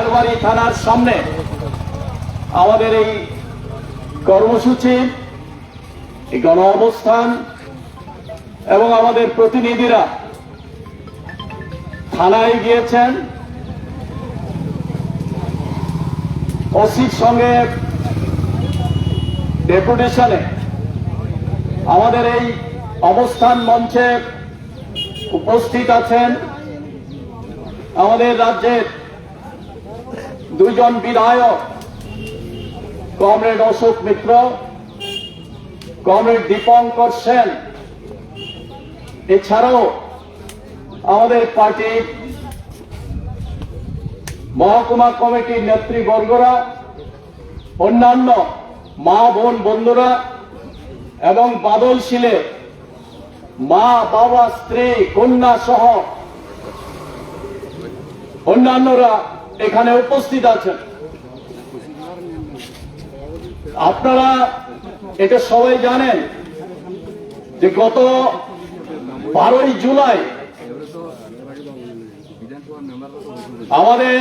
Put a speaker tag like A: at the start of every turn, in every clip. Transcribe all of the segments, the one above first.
A: বারবারি থানার সামনে আমাদের এই কর্মসূচি, এই গণ অবস্থান এবং আমাদের প্রতিনিধিরা থানায় গিয়েছেন। ওসির সঙ্গে ডেপুটেশনে আমাদের এই অবস্থান মঞ্চে উপস্থিত আছেন আমাদের রাজ্যের দুইজন বিধায়ক, কমরেড অশোক মিত্র, কমরেড দীপঙ্কর সেন। এছাড়াও আমাদের পার্টির মহকুমা কমিটির নেতৃবর্গরা, অন্যান্য মা, বোন, বন্ধুরা এবং বাদল শিলে মা, বাবা, স্ত্রী, কন্যা সহ অন্যান্যরা এখানে উপস্থিত আছেন। আপনারা, এটা সবাই জানেন যে গত বারোই জুলাই আমাদের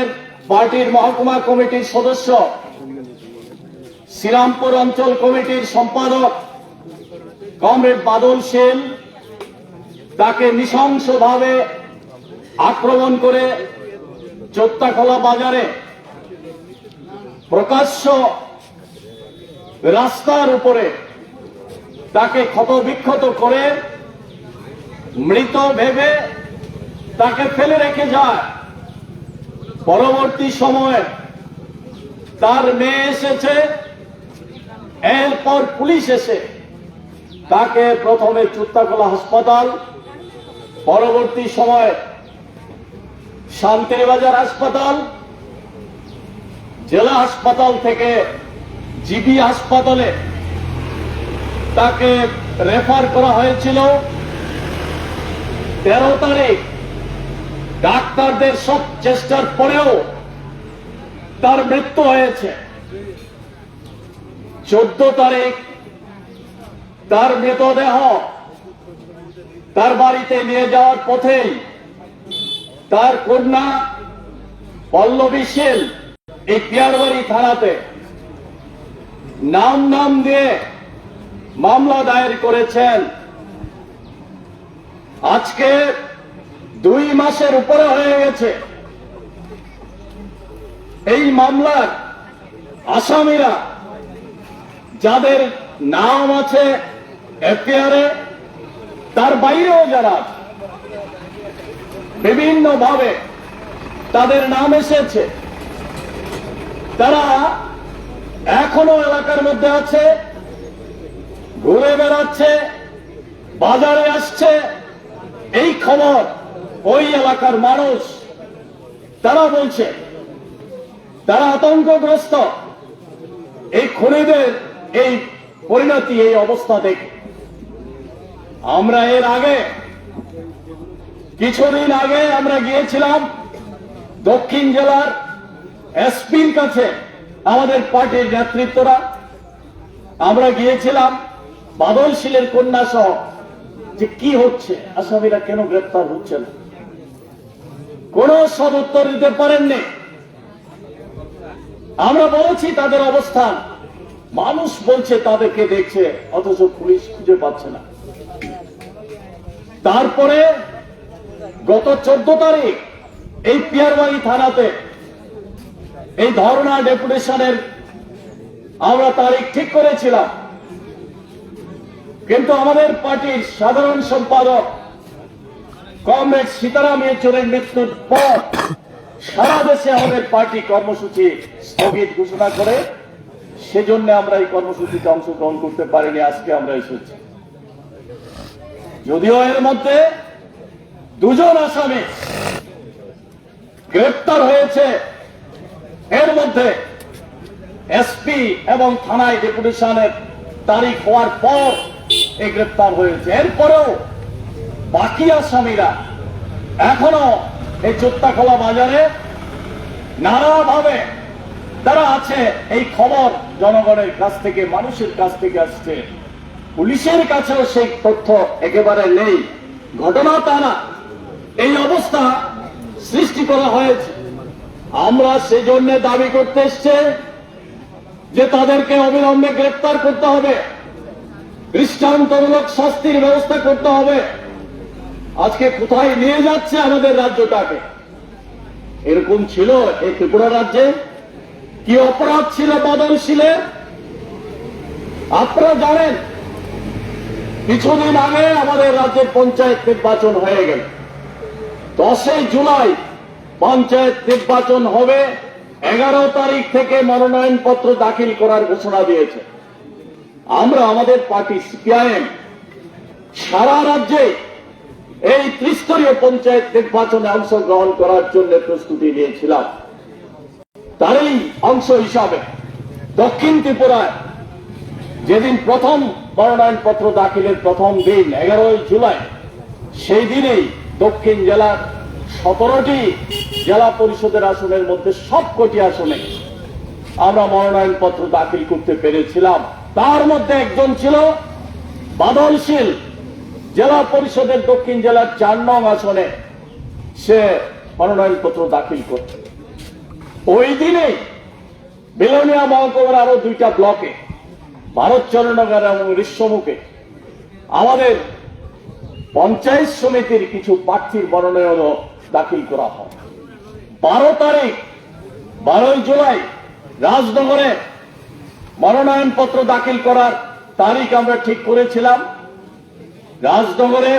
A: পার্টির মহকুমা কমিটির সদস্য, শ্রীরামপুর অঞ্চল কমিটির সম্পাদক কমরেড বাদল সেন, তাকে নৃশংসভাবে আক্রমণ করে চোত্তাখোলা বাজারে প্রকাশ্য রাস্তার উপরে তাকে ক্ষতবিক্ষত করে মৃত ভেবে তাকে ফেলে রেখে যায়। পরবর্তী সময়ে তার মেয়ে এসেছে, এরপর পুলিশ এসে তাকে প্রথমে চুত্তাকলা হাসপাতাল, পরবর্তী সময় শান্তিবাজার হাসপাতাল, জেলা হাসপাতাল থেকে জিবি হাসপাতালে তাকে রেফার করা হয়েছিল। তেরো তারিখ ডাক্তারদের সব চেষ্টার পরেও তার মৃত্যু হয়েছে। চোদ্দ তারিখ তার মৃতদেহ তার বাড়িতে নিয়ে যাওয়ার পথেই তার কন্যা পল্লবী সেন এই পিয়ারবাড়ি থানাতে নাম নাম দিয়ে মামলা দায়ের করেছেন। আজকে দুই মাসের উপরে হয়ে গেছে। এই মামলার আসামিরা যাদের নাম আছে এফআইআরে তার বাইরেও যারা বিভিন্নভাবে তাদের নাম এসেছে। তারা এখনও এলাকার মধ্যে আছে, ঘুরে বেড়াচ্ছে, বাজারে আসছে। এই খবর ওই এলাকার মানুষ। তারা বলছে, তারা আতঙ্কগ্রস্ত। এই খুনিদের এই পরিণতি, এই অবস্থা দেখে। আমরা এর আগে কিছুদিন আগে আমরা গিয়েছিলাম দক্ষিণ জেলার এসপির কাছে, আমাদের পার্টির নেতৃত্বরা। আমরা গিয়েছিলাম বাদল শিলের কন্যা সহ, যে কি হচ্ছে, আসামিরা কেন গ্রেপ্তার হচ্ছে না? কোন সদ উত্তর দিতে পারেননি। আমরা বলেছি তাদের অবস্থান। মানুষ বলছে তাদেরকে দেখছে, অথচ পুলিশ খুঁজে পাচ্ছে না। তারপরে গত চোদ্দ তারিখ এই পিয়ারবাড়ি থানাতে এই ধর্ণা ডেপুটেশনের আমরা তারিখ ঠিক করেছিলাম। কিন্তু আমাদের পার্টির সাধারণ সম্পাদক কমরেড সীতারাম ইয়েচুরের মৃত্যুর পর সারা দেশে আমাদের পার্টি কর্মসূচি স্থগিত ঘোষণা করে সেজন্য আমরা এই কর্মসূচিতে অংশগ্রহণ করতে পারিনি, আজকে আমরা এসেছি। যদিও এর মধ্যে দুজন আসামি গ্রেপ্তার হয়েছে। এর মধ্যে এসপি এবং থানায় ডেপুটেশনের তারিখ হওয়ার পর এই গ্রেপ্তার হয়েছে। এরপরেও বাকি আসামিরা এখনও এই চোত্তাখোলা বাজারে নানাভাবে তারা আছে। এই খবর জনগণের কাছ থেকে, মানুষের কাছ থেকে আসছে। পুলিশের কাছেও সেই তথ্য একেবারে নেই। ঘটনা তা না। অবস্থা সৃষ্টি করা হয়েছে। আমরা সেজন্য দাবি করতে এসছে যে তাদেরকে অবিলম্বে গ্রেপ্তার করতে হবে। দৃষ্টান্তমূলক শাস্তির ব্যবস্থা করতে হবে। আজকে কোথায় নিয়ে যাচ্ছে আমাদের রাজ্যটাকে? এরকম ছিল এই ত্রিপুরা রাজ্যে। কি অপরাধ ছিল বদলশীলের আপনারা জানেন, কিছুদিন আগে আমাদের রাজ্যের পঞ্চায়েত নির্বাচন হয়ে গেল। দশই জুলাই পঞ্চায়েত নির্বাচন হবে। এগারো তারিখ থেকে মনোনয়ন পত্র দাখিল করার ঘোষণা দিয়েছে। আমরা আমাদের পার্টি সিপিআইএম, সারা রাজ্যে এই ত্রিস্তরীয় পঞ্চায়েত নির্বাচনে অংশগ্রহণ করার জন্য প্রস্তুতি নিয়েছিলাম। তারই অংশ হিসাবে দক্ষিণ ত্রিপুরায় যেদিন প্রথম মনোনয়নপত্র দাখিলের প্রথম দিন, এগারোই জুলাই, সেই দিনেই দক্ষিণ জেলার সতেরোটি জেলা পরিষদের আসনের মধ্যে সবকটি আসনে আমরা মনোনয়নপত্র দাখিল করতে পেরেছিলাম। তার মধ্যে একজন ছিল বাদলশীল, জেলা পরিষদের দক্ষিণ জেলার চার নং আসনে সে মনোনয়নপত্র দাখিল করত। ওই দিনেই বেলোনিয়া মহকুমার আরও দুইটা ব্লকে, ভারত চরণনগর এবং ঋষ্যমুখে আমাদের পঞ্চায়েত সমিতির কিছু প্রার্থীর মনোনয়নও দাখিল করা হয়। বারো তারিখ, বারোই জুলাই রাজনগরে মনোনয়নপত্র দাখিল করার তারিখ আমরা ঠিক করেছিলাম। রাজনগরে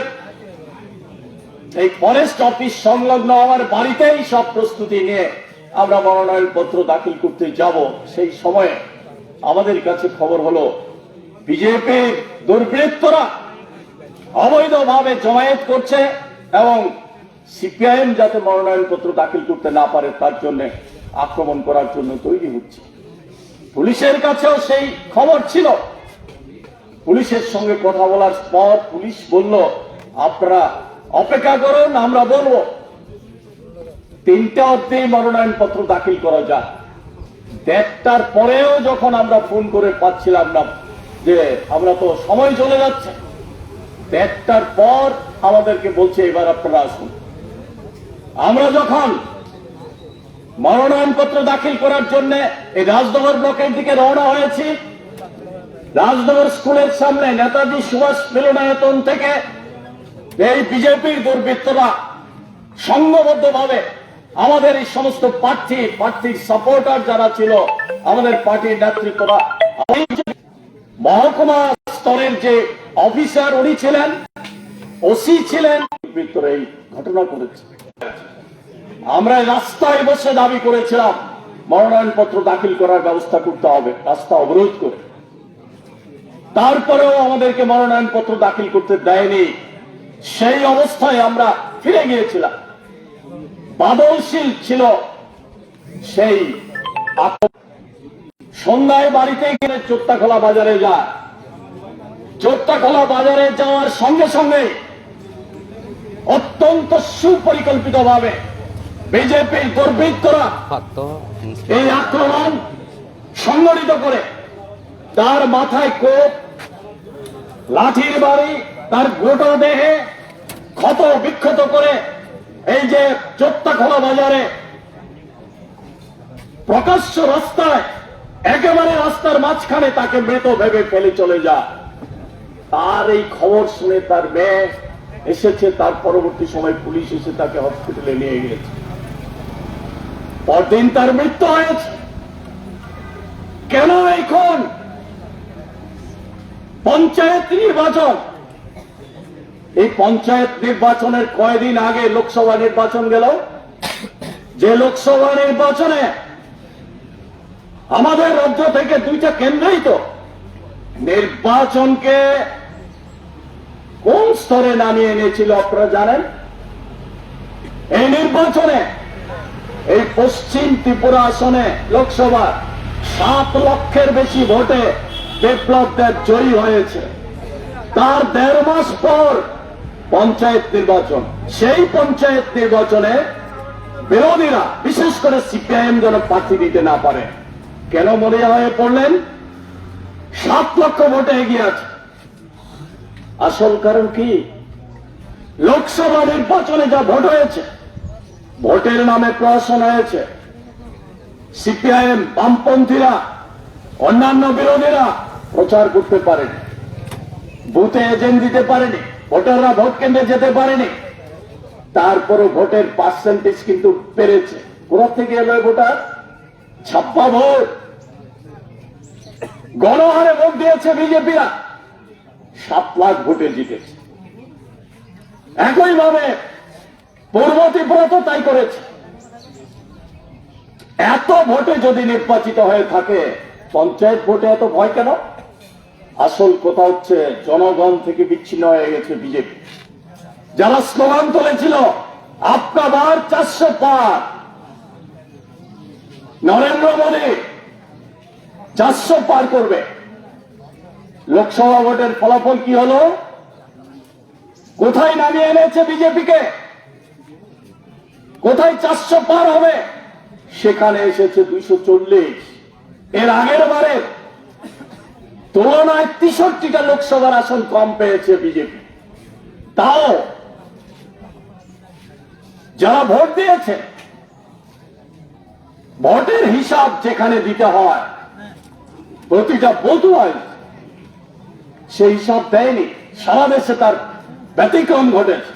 A: এই ফরেস্ট অফিস সংলগ্ন আমার বাড়িতেই সব প্রস্তুতি নিয়ে আমরা মনোনয়নপত্র দাখিল করতে যাব। সেই সময়ে আমাদের কাছে খবর হলো, বিজেপির দুর্বৃত্তরা অবৈধভাবে জমায়েত করছে এবং সিপিআইএম যাতে মনোনয়নপত্র দাখিল করতে না পারে, তার জন্য আক্রমণ করার জন্য তৈরি হচ্ছে। পুলিশের কাছেও সেই খবর ছিল। পুলিশের সঙ্গে কথা বলার পর পুলিশ বলল, আপনারা অপেক্ষা করুন, আমরা বলব। তিনটা অব্দি মনোনয়নপত্র দাখিল করা যায় দেড়টার পরেও যখন আমরা ফোন করে পাচ্ছিলাম না যে আমরা তো সময় চলে যাচ্ছে দেড়টার পর আমাদেরকে বলছে, এবার আপনারা আসুন। আমরা যখন মনোনয়নপত্র দাখিল করার জন্য এই রাজনগর ব্লকের দিকে রওনা হয়েছি রাজনগর স্কুলের সামনে নেতাজি সুভাষ মিলনায়তন থেকে এই বিজেপির দুর্বৃত্তরা সংঘবদ্ধ ভাবে আমাদের এই সমস্ত প্রার্থী, প্রার্থীর সাপোর্টার যারা ছিল, আমাদের পার্টির নেতৃত্বরা মহকুমা স্তরের যে অফিসার উনি ছিলেন, ওসি ছিলেন দুর্বৃত্তরা এই ঘটনা করেছে আমরা রাস্তায় বসে দাবি করেছিলাম, মনোনয়নপত্র দাখিল করার ব্যবস্থা করতে হবে, রাস্তা অবরোধ করে। তারপরেও আমাদেরকে মনোনয়নপত্র দাখিল করতে দেয়নি। সেই অবস্থায় আমরা ফিরে গিয়েছিলাম। বাদলশীল ছিল সেই। সন্ধ্যায় বাড়িতে গেলে চোত্তাখোলা বাজারে যায়। চোত্তাখোলা বাজারে যাওয়ার সঙ্গে সঙ্গে অত্যন্ত সুপরিকল্পিত ভাবে বিজেপির দুর্বৃত্তরা এই আক্রমণ সংগঠিত করে তার মাথায় কোপ, লাঠির বাড়ি, তার গোটা দেহে ক্ষত বিক্ষত করে এই যে চোত্তাখোলা বাজারে প্রকাশ্য রাস্তায় একেবারে রাস্তার মাঝখানে তাকে মৃত ভেবে ফেলে চলে যায়। তার এই খবর শুনে তার মেয়ে এসেছে, তার পরবর্তী সময় পুলিশ এসে তাকে হসপিটালে নিয়ে গিয়েছে। পরদিন তার মৃত্যু হয়েছে। কেন এখন? পঞ্চায়েত নির্বাচন। এই পঞ্চায়েত নির্বাচনের কয়দিন আগে লোকসভা নির্বাচন গেল। যে লোকসভা নির্বাচনে আমাদের রাজ্য থেকে দুইটা কেন্দ্রই তো নির্বাচনকে কোন স্তরে নামিয়ে এনেছিল আপনারা জানেন? এই নির্বাচনে, এই পশ্চিম ত্রিপুরা আসনে লোকসভা সাত লক্ষের বেশি ভোটে বিপ্লব দেব জয়ী হয়েছে। তার দেড় মাস পর পঞ্চায়েত নির্বাচন। সেই পঞ্চায়েত নির্বাচনে বিরোধীরা, বিশেষ করে সিপিআইএম যেন প্রার্থী দিতে না পারে, কেন মনে হয়ে পড়লেন? সাত লক্ষ ভোটে এগিয়ে আছে। আসল কারণ কি? লোকসভা নির্বাচনে যা ভোট হয়েছে, ভোটের নামে প্রহসন হয়েছে। সিপিআইএম বামপন্থীরা, অন্যান্য বিরোধীরা প্রচার করতে পারেনি। বুথে এজেন্ট দিতে পারেনি, ভোটাররা ভোট কেন্দ্রে যেতে পারেনি। তারপরও ভোটের পার্সেন্টেজ কিন্তু পেরেছে কোথা থেকে এলো ভোটার? ছাপ্পা ভোট। গণহারে ভোট দিয়েছে বিজেপিরা। সাত লাখ ভোটে জিতেছে। একইভাবে পূর্ব ত্রিপুরা তো তাই করেছে। এত ভোটে যদি নির্বাচিত হয়ে থাকে, পঞ্চায়েত ভোটে এত ভয় কেন? আসল কথা হচ্ছে, জনগণ থেকে বিচ্ছিন্ন হয়ে গেছে বিজেপি। যারা স্লোগান তুলেছিল আপনার চারশো পার। নরেন্দ্র মোদী চারশো পার করবে। লোকসভা ভোটের ফলাফল কি হলো? কোথায় নামিয়ে এনেছে বিজেপিকে? কোথায় চারশো পার হবে? সেখানে এসেছে দুইশো চল্লিশ। এর আগের বারে তুলনায় তেষট্টিটা লোকসভার আসন কম পেয়েছে বিজেপি। তাও যারা ভোট দিয়েছে, ভোটের হিসাব যেখানে দিতে হয়, প্রতিটা ওয়াইজ সেই হিসাব দেয়নি। সারা দেশে তার ব্যতিক্রম ঘটেছে।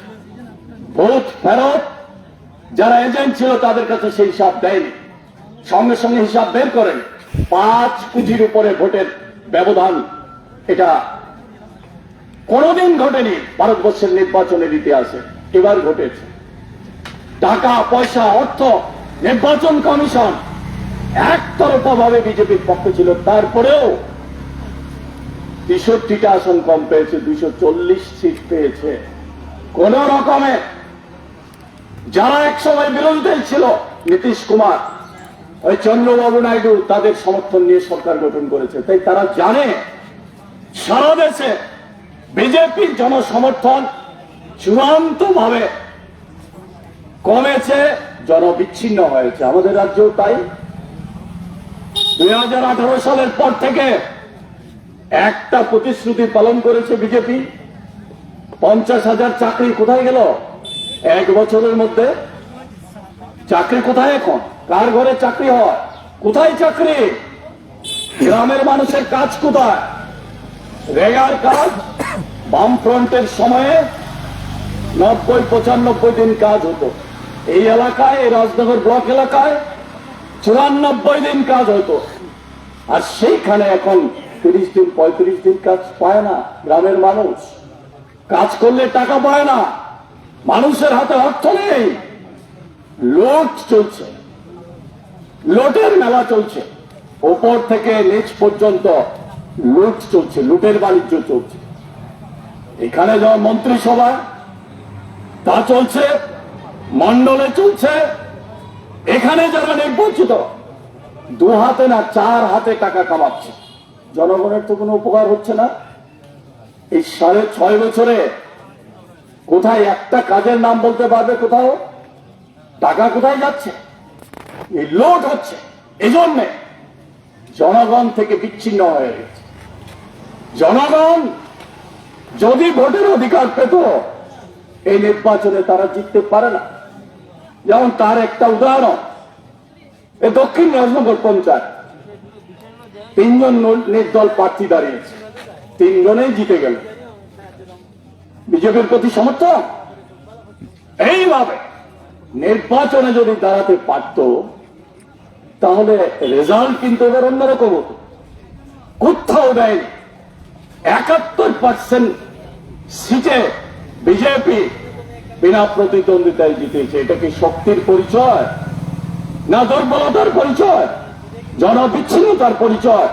A: ভোট ফেরত, যারা এজেন্ট ছিল তাদের কাছে সেই হিসাব দেয়নি। সঙ্গে সঙ্গে হিসাব বের করেন। পাঁচ কুচির উপরে ভোটের ব্যবধান এটা কোনোদিন ঘটেনি ভারতবর্ষের নির্বাচনের ইতিহাসে। এবার ঘটেছে। টাকা, পয়সা, অর্থ, নির্বাচন কমিশন একতরফা ভাবে বিজেপির পক্ষে ছিল। তারপরেও তেষট্টিটা আসন কম পেয়েছে, দুইশো চল্লিশ সিট পেয়েছে। কোন রকমে যারা একসময় বিরোধীতে ছিল, নীতিশ কুমার, ওই চন্দ্রবাবু নাইডু তাদের সমর্থন নিয়ে সরকার গঠন করেছে। তাই তারা জানে, সারা দেশে বিজেপির জনসমর্থন চূড়ান্ত ভাবে কমেছে, জনবিচ্ছিন্ন হয়েছে। আমাদের রাজ্যেও তাই। দুই হাজার আঠারো সালের পর থেকে একটা প্রতিশ্রুতি পালন করেছে বিজেপি। পঞ্চাশ হাজার চাকরি কোথায় গেল? এক বছরের মধ্যে। চাকরি কোথায় এখন? কার ঘরে চাকরি হয়? কোথায় চাকরি? গ্রামের মানুষের কাজ কোথায়? রেগার কাজ বামফ্রন্টের সময়ে নব্বই, পঁচানব্বই দিন কাজ হতো। এই এলাকায়, এই রাজনগর ব্লক এলাকায় চুরানব্বই দিন কাজ হতো। আর সেইখানে এখন তিরিশ দিন, পঁয়ত্রিশ দিন কাজ পায় না গ্রামের মানুষ। কাজ করলে টাকা পায় না। মানুষের হাতে অর্থ নেই। লোট চলছে। লোটের মেলা চলছে। ওপর থেকে নিচ পর্যন্ত লুট চলছে, লুটের বাণিজ্য চলছে। এখানে যেমন মন্ত্রিসভা, তা চলছে মন্ডলে চলছে। এখানে যারা নির্বাচিত, দু হাতে না, চার হাতে টাকা কামাচ্ছে। জনগণের তো কোনো উপকার হচ্ছে না। এই সাড়ে ছয় বছরে কোথায় একটা কাজের নাম বলতে পারবে কোথাও? টাকা কোথায় যাচ্ছে? এই লোট হচ্ছে। এই জন্যে জনগণ থেকে বিচ্ছিন্ন হয়ে গেছে জনগণ যদি ভোটের অধিকার পেত, এই নির্বাচনে তারা জিততে পারে না। যেমন তার একটা উদাহরণ এ দক্ষিণ রাজনগর পঞ্চায়েত। তিনজন নির্দল প্রার্থী দাঁড়িয়েছে তিনজনেই জিতে গেল। বিজেপির প্রতি সমর্থন এইভাবে নির্বাচনে যদি দাঁড়াতে পারত, তাহলে রেজাল্ট কিন্তু এবার অন্যরকম হতো। কোথাও দেয়নি। একাত্তর পার্সেন্ট সিটে বিজেপি বিনা প্রতিদ্বন্দ্বিতায় জিতেছে। এটা কি শক্তির পরিচয়? না দুর্বলতার পরিচয়? জনবিচ্ছিন্নতার পরিচয়।